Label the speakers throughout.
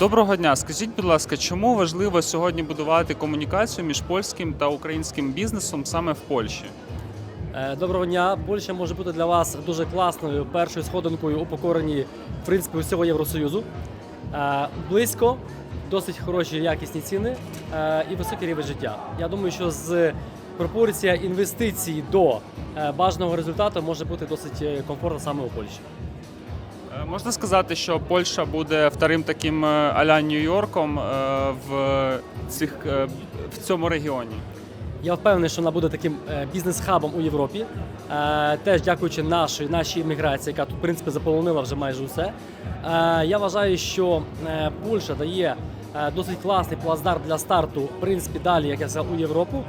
Speaker 1: Доброго дня. Скажіть, будь ласка, чому важливо сьогодні будувати комунікацію між польським та українським бізнесом саме в Польщі?
Speaker 2: Е, Доброго дня. Польща може бути для вас дуже класною першою сходинкою у покоренні в принципі усього Євросоюзу. Е, Близько, досить хороші якісні ціни е, і високий рівень життя. Я думаю, що з пропорція інвестицій до бажаного результату може бути досить комфортна саме у Польщі.
Speaker 1: Можна сказати, що Польща буде вторим таким е, аля Нью-Йорком е, в, цих, е, в цьому регіоні.
Speaker 2: Я впевнений, що вона буде таким бізнес-хабом у Європі. Теж дякуючи нашій, нашій імміграції, яка тут в принципі заполонила вже майже усе. Я вважаю, що Польща дає досить класний плацдарм для старту, в принципі, далі, як я сказав, у Європу.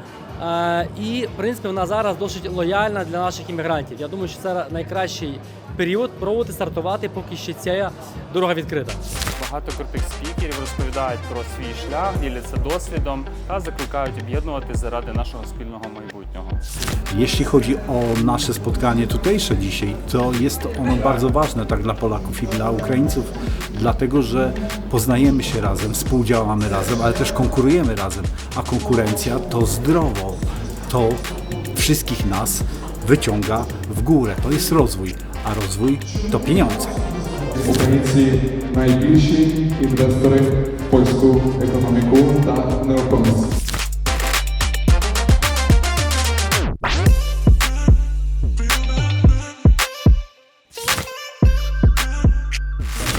Speaker 2: І в принципі вона зараз досить лояльна для наших іммігрантів. Я думаю, що це найкращий період пробувати стартувати, поки ще ця дорога відкрита.
Speaker 1: Багато крутих спікерів розповідають про свій шлях, діляться досвідом та закликають об'єднуватись заради нашого spільного майбутнього.
Speaker 3: Jeśli chodzi o nasze spotkanie tutejsze dzisiaj, to jest ono bardzo ważne tak dla Polaków i dla Ukraińców, dlatego że poznajemy się razem, współdziałamy razem, ale też konkurujemy razem, a konkurencja to zdrowo, to wszystkich nas wyciąga w górę, to jest rozwój, A rozwój to pieniądze.
Speaker 4: Українці найбільші інвестори в польську економіку та нерухомість.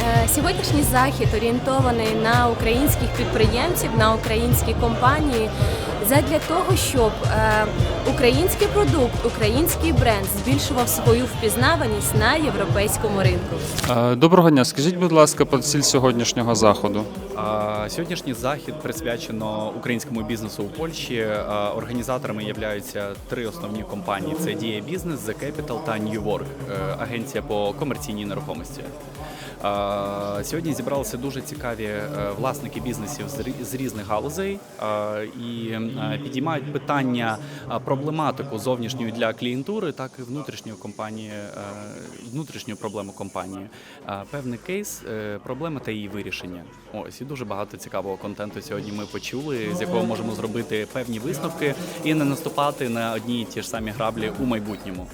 Speaker 5: Е, Сьогоднішній захід орієнтований на українських підприємців, на українські компанії, задля того, щоб е, український продукт, український бренд збільшував свою впізнаваність на європейському ринку.
Speaker 1: Е, Доброго дня. Скажіть, будь ласка, про ціль сьогоднішнього заходу.
Speaker 6: А, Сьогоднішній захід присвячено українському бізнесу у Польщі. Організаторами являються три основні компанії: це Dія Business, The Capital та New Work, е, агенція по комерційній нерухомості. Сьогодні зібралися дуже цікаві е, власники бізнесів з різних галузей і е, підіймають питання проблематику зовнішньої для клієнтури, так і внутрішньої компанії, е, внутрішню проблему компанії. Певний кейс, е, проблема та її вирішення. Ось і дуже багато цікавого контенту сьогодні ми почули, з якого можемо зробити певні висновки і не наступати на одні і ті ж самі граблі у майбутньому.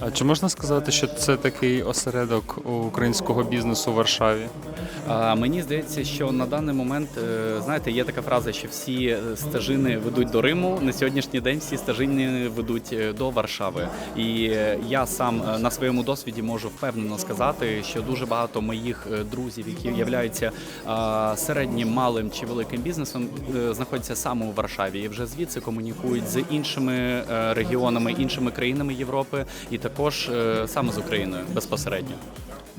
Speaker 1: А чи можна сказати, що це такий осередок українського бізнесу в Варшаві?
Speaker 6: А, Мені здається, що на даний момент, е, знаєте, є така фраза, що всі е, стежини ведуть до Риму. На сьогоднішній день всі стежини ведуть е, до Варшави. І я сам на своєму досвіді можу впевнено сказати, що дуже багато моїх друзів, які являються середнім, малим чи великим бізнесом, знаходяться саме у Варшаві. І вже звідси комунікують з іншими регіонами, іншими країнами Європи, і також е, саме з Україною безпосередньо.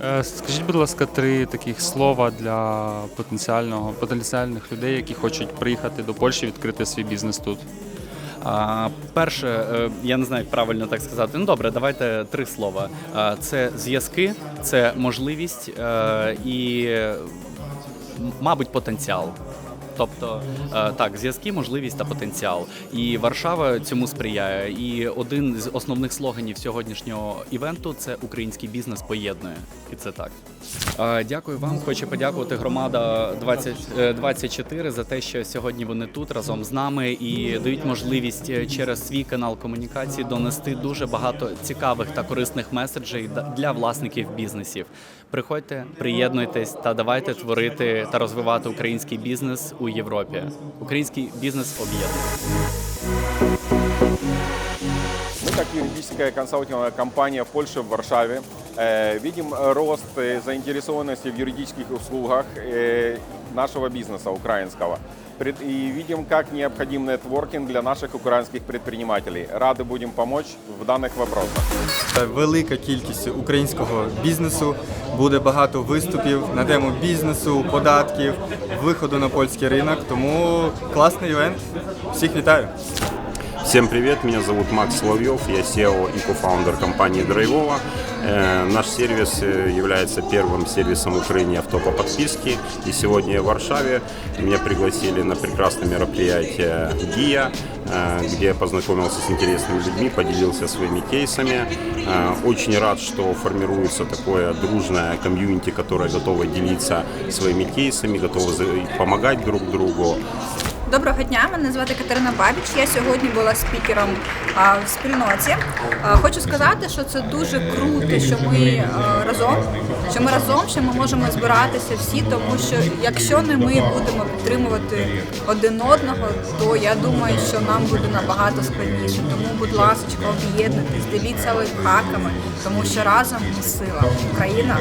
Speaker 1: Е, Скажіть, будь ласка, три таких слова для потенціального потенціальних людей, які хочуть приїхати до Польщі, відкрити свій бізнес тут.
Speaker 6: А, перше, е, я не знаю, як правильно так сказати. Ну добре, давайте три слова. Це зв'язки, це можливість і, мабуть, потенціал. Тобто е, так, зв'язки, можливість та потенціал. І Варшава цьому сприяє. І один з основних слоганів сьогоднішнього івенту це український бізнес поєднує. І це так. Е, Дякую вам. Хочу подякувати громада 20, е, 24 за те, що сьогодні вони тут разом з нами і дають можливість через свій канал комунікації донести дуже багато цікавих та корисних меседжей для власників бізнесів. Приходьте, приєднуйтесь та давайте творити та розвивати український бізнес у Європі. Український бізнес об'єднує.
Speaker 7: Мы, как юридическая консалтинговая компания в Польше, в Варшаве, видим э, рост э, заинтересованности в юридических услугах э, нашего бизнеса украинского. Пред- И видим, как необходим нетворкинг для наших украинских предпринимателей. Рады будем помочь в данных вопросах.
Speaker 8: велика кількість українського бізнесу. Буде багато виступів на тему бізнесу, податків, виходу на польський ринок. Тому класний івент. Всіх вітаю.
Speaker 9: Всем привет, меня зовут Макс Соловьев, я SEO и кофаундер компании Драйвова. Э, Наш сервис э, является первым сервисом в Украине авто по подписке. И сегодня я в Варшаве. Меня пригласили на прекрасное мероприятие ГИА, э, где я познакомился с интересными людьми, поделился своими кейсами. Очень рад, что формируется такое дружное комьюнити, которое готово делиться своими кейсами, готово помогать друг другу.
Speaker 10: Доброго дня, мене звати Катерина Бабіч. Я сьогодні була спікером а, в спільноті. А, хочу сказати, що це дуже круто, що ми а, разом, що ми разом, що ми можемо збиратися всі, тому що якщо не ми будемо підтримувати один одного, то я думаю, що нам буде набагато складніше. Тому, будь ласка, об'єднуйтесь, діліться лайфхаками, тому що разом ми сила. Україна